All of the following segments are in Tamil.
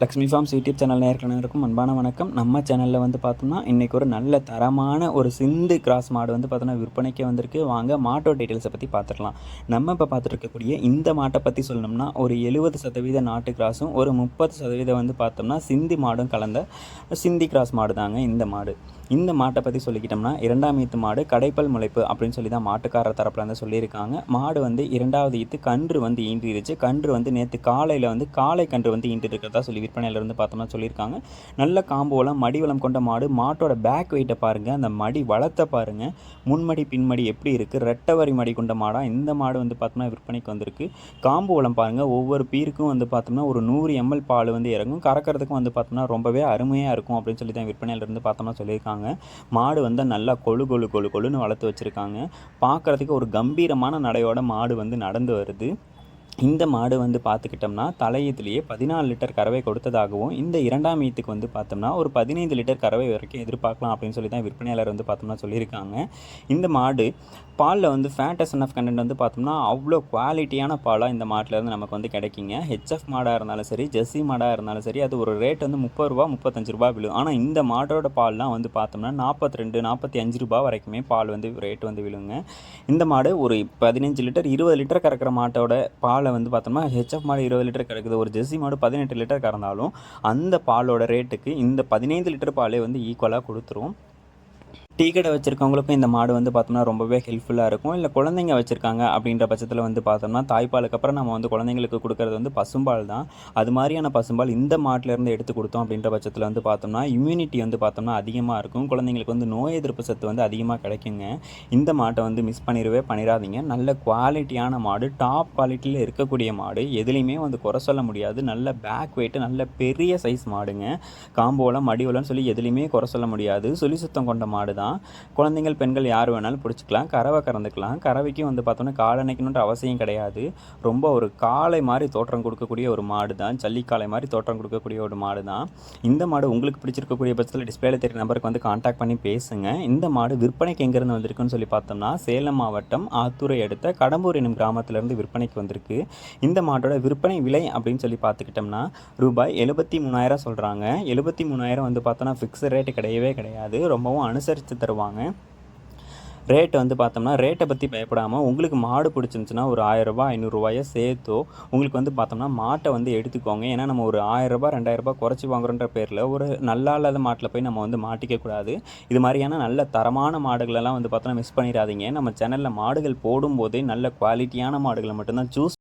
லக்ஷ்மி ஃபார்ம்ஸ் யூடியூப் சேனல் நேர்களுக்கும் அன்பான வணக்கம். நம்ம சேனலில் வந்து பார்த்தோம்னா இன்றைக்கி ஒரு நல்ல தரமான ஒரு சிந்து கிராஸ் மாடு வந்து பார்த்தோன்னா விற்பனைக்கு வந்திருக்கு. வாங்க மாட்டோ டீட்டெயில்ஸை பற்றி பார்த்துக்கலாம் நம்ம இப்போ பார்த்துட்ருக்கக்கூடிய இந்த மாட்டை பற்றி சொல்லணும்னா ஒரு எழுபது சதவீத நாட்டு கிராஸும் ஒரு முப்பது சதவீதம் வந்து பார்த்தோம்னா சிந்தி மாடும் கலந்த சிந்தி கிராஸ் மாடு தாங்க இந்த மாடு. இந்த மாட்டை பற்றி சொல்லிக்கிட்டோம்னா இரண்டாம் ஈத்து மாடு கடைப்பல் முளைப்பு அப்படின்னு சொல்லி தான் மாட்டுக்காரர் தரப்பில் வந்து சொல்லியிருக்காங்க. மாடு வந்து இரண்டாவது ஈத்து கன்று வந்து ஈன்றிருச்சு கன்று வந்து நேற்று காலையில் வந்து காலை கன்று வந்து ஈண்டு இருக்கிறதா சொல்லி விற்பனையிலேருந்து பார்த்தோம்னா சொல்லியிருக்காங்க. நல்ல காம்போலாம் மடிவளம் கொண்ட மாடு மாட்டோட பேக் வெயிட்டை பாருங்கள் அந்த மடி வளத்தை பாருங்கள் முன்மடி பின்மடி எப்படி இருக்குது ரெட்டவரி மடி கொண்ட மாடாக இந்த மாடு வந்து பார்த்தோம்னா விற்பனைக்கு வந்திருக்கு. காம்பு வளம் பாருங்கள் ஒவ்வொரு பீருக்கும் வந்து பார்த்தோம்னா ஒரு நூறு எம்எல் பால் வந்து இறங்கும். கறக்கிறதுக்கும் வந்து பார்த்தோம்னா ரொம்பவே அருமையாக இருக்கும் அப்படின்னு சொல்லி தான் விற்பனையிலேருந்து பார்த்தோம்னா சொல்லியிருக்காங்க. மாடு வந்து நல்லா கொழு கொழு கொழு கொழுன்னு வளர்த்து வச்சுருக்காங்க. பார்க்குறதுக்கு ஒரு கம்பீரமான நடையோட மாடு வந்து நடந்து வருது. இந்த மாடு வந்து பார்த்துக்கிட்டோம்னா தலையத்துலேயே பதினாலு லிட்டர் கறவை கொடுத்ததாகவும் இந்த இரண்டாம் ஈத்துக்கு வந்து பார்த்தோம்னா ஒரு பதினைந்து லிட்டர் கறவை வரைக்கும் எதிர்பார்க்கலாம் அப்படின்னு சொல்லி தான் விற்பனையாளர் வந்து பார்த்தோம்னா சொல்லியிருக்காங்க. இந்த மாடு பாலில் வந்து ஃபேட்டஸ் ஆஃப் கண்டென்ட் வந்து பார்த்தோம்னா அவ்வளோ குவாலிட்டியான பாலாக இந்த மாட்டிலேருந்து நமக்கு வந்து கிடைக்குங்க. ஹெச்எஃப் மாடாக இருந்தாலும் சரி ஜெர்சி மாடாக இருந்தாலும் சரி அது ஒரு ரேட் வந்து முப்பது ரூபா முப்பத்தஞ்சு ரூபா விழும். ஆனால் இந்த மாட்டோட பால்லாம் வந்து பார்த்தோம்னா நாற்பத்தி ரெண்டு நாற்பத்தி அஞ்சு ரூபா வரைக்குமே பால் வந்து ரேட் வந்து விழுங்க. இந்த மாடு ஒரு பதினஞ்சு லிட்டர் இருபது லிட்டர் கறக்கிற மாட்டோட பால் வந்து பார்த்தோம்னா ஹெச்எஃப் மாடு இருபது லிட்டர் கறக்குது ஒரு ஜெர்சி மாடு பதினெட்டு லிட்டர் கறந்தாலும் அந்த பாலோட ரேட்டுக்கு இந்த பதினைந்து லிட்டர் பாலே வந்து ஈக்குவலாக கொடுத்துரும். டீ கடை வச்சுருக்கவங்களுக்கும் இந்த மாடு வந்து பார்த்தோம்னா ரொம்பவே ஹெல்ப்ஃபுல்லாக இருக்கும். இல்லை குழந்தைங்க வச்சுருக்காங்க அப்படின்ற பட்சத்தில் வந்து பார்த்தோம்னா தாய்ப்பாலுக்கு அப்புறம் நம்ம வந்து குழந்தைங்களுக்கு கொடுக்கறது வந்து பசும்பால் தான். அது மாதிரியான பசும்பால் இந்த மாட்டிலேருந்து எடுத்து கொடுத்தோம் அப்படின்ற பட்சத்தில் வந்து பார்த்தோம்னா இம்யூனிட்டி வந்து பார்த்தோம்னா அதிகமாக இருக்கும். குழந்தைங்களுக்கு வந்து நோய் எதிர்ப்பு சத்து வந்து அதிகமாக கிடைக்குங்க. இந்த மாட்டை வந்து மிஸ் பண்ணிடவே பண்ணிடாதீங்க. நல்ல குவாலிட்டியான மாடு டாப் குவாலிட்டியில் இருக்கக்கூடிய மாடு. எதுலேயுமே வந்து குறை சொல்ல முடியாது. நல்ல பேக் வெயிட்டு நல்ல பெரிய சைஸ் மாடுங்க. காம்போலம் மடிவலம்னு சொல்லி எதுலேயுமே குறை சொல்ல முடியாது. சொல்லி சுத்தம் கொண்ட மாடு தான் குழந்தைங்கள் பெண்கள் யார் வேணாலும் பிடிச்சிக்கலாம் கறவை கறந்துக்கலாம். கறவைக்கும் வந்து பார்த்தோன்னா காலணைக்கணுன்ற அவசியம் கிடையாது. ரொம்ப ஒரு காலை மாதிரி தோற்றம் கொடுக்கக்கூடிய ஒரு மாடு தான். ஜல்லிக்காலை மாதிரி தோற்றம் கொடுக்கக்கூடிய ஒரு மாடு தான். இந்த மாடு உங்களுக்கு பிடிச்சிருக்கக்கூடிய பட்சத்தில் டிஸ்பிளேல தெரிய நம்பருக்கு வந்து காண்டாக்ட் பண்ணி பேசுங்க. இந்த மாடு விற்பனைக்கு எங்கேருந்து வந்திருக்குன்னு சொல்லி பார்த்தோம்னா சேலம் மாவட்டம் ஆத்தூரை அடுத்த கடம்பூர் எனும் கிராமத்திலேருந்து விற்பனைக்கு வந்திருக்கு. இந்த மாட்டோட விற்பனை விலை அப்படின்னு சொல்லி பார்த்துக்கிட்டோம்னா ரூபாய் எழுபத்தி மூணாயிரம் சொல்கிறாங்க எழுபத்தி மூணாயிரம் வந்து பார்த்தோன்னா ஃபிக்ஸட் ரேட்டு கிடையவே கிடையாது. ரொம்பவும் அனுசரித்து தருவாங்க. ரேட்டை வந்து பார்த்தோம்னா ரேட்டை பற்றி பயப்படாமல் உங்களுக்கு மாடு பிடிச்சிருந்துச்சுன்னா ஒரு ஆயிரரூபா ஐநூறுரூவாயோ சேர்த்தோ உங்களுக்கு வந்து பார்த்தோம்னா மாட்டை வந்து எடுத்துக்கோங்க. ஏன்னா நம்ம ஒரு ஆயிரரூபா ரெண்டாயிரரூபா குறைச்சி வாங்குறோன்ற பேரில் ஒரு நல்லா இல்லாத மாட்டில் போய் நம்ம வந்து மாட்டிக்க கூடாது. இது மாதிரியான நல்ல தரமான மாடுகளெல்லாம் வந்து பார்த்தோன்னா மிஸ் பண்ணிடாதீங்க. நம்ம சேனலில் மாடுகள் போடும்போதே நல்ல குவாலிட்டியான மாடுகளை மட்டும்தான் சூஸ்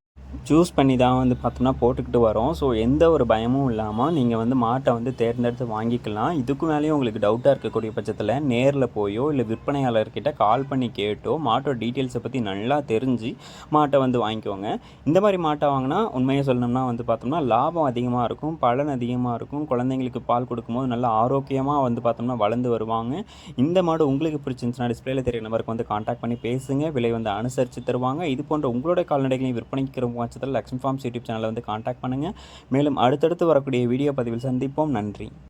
சூஸ் பண்ணி தான் வந்து பார்த்தோம்னா போட்டுக்கிட்டு வரோம். ஸோ எந்த ஒரு பயமும் இல்லாமல் நீங்கள் வந்து மாட்டை வந்து தேர்ந்தெடுத்து வாங்கிக்கலாம். இதுக்கு மேலேயும் உங்களுக்கு டவுட்டாக இருக்கக்கூடிய பட்சத்தில் நேரில் போயோ இல்லை விற்பனையாளர்கிட்ட கால் பண்ணி கேட்டோ மாட்டோட டீட்டெயில்ஸை பற்றி நல்லா தெரிஞ்சு மாட்டை வந்து வாங்கிக்கோங்க. இந்த மாதிரி மாட்டை வாங்கினா உண்மையை சொல்லணும்னா வந்து பார்த்தோம்னா லாபம் அதிகமாக இருக்கும் பலன் அதிகமாக இருக்கும். குழந்தைங்களுக்கு பால் கொடுக்கும்போது நல்லா ஆரோக்கியமாக வந்து பார்த்தோம்னா வளர்ந்து வருவாங்க. இந்த மாடு உங்களுக்கு பிடிச்சிருந்துச்சுன்னா டிஸ்பிளேல தெரிய நம்பருக்கு வந்து காண்டாக்ட் பண்ணி பேசுங்க. விலை வந்து அனுசரித்து தருவாங்க. இது போன்ற உங்களோட கால்நடைகளையும் விற்பனைக்கு பட்சத்தில் லக்ஷ்மி ஃபார்ம்ஸ் யூடியூப் சேனலை வந்து காண்டாக்ட் பண்ணுங்கள் மேலும் அடுத்தடுத்து வரக்கூடிய வீடியோ பதிவில் சந்திப்போம். நன்றி.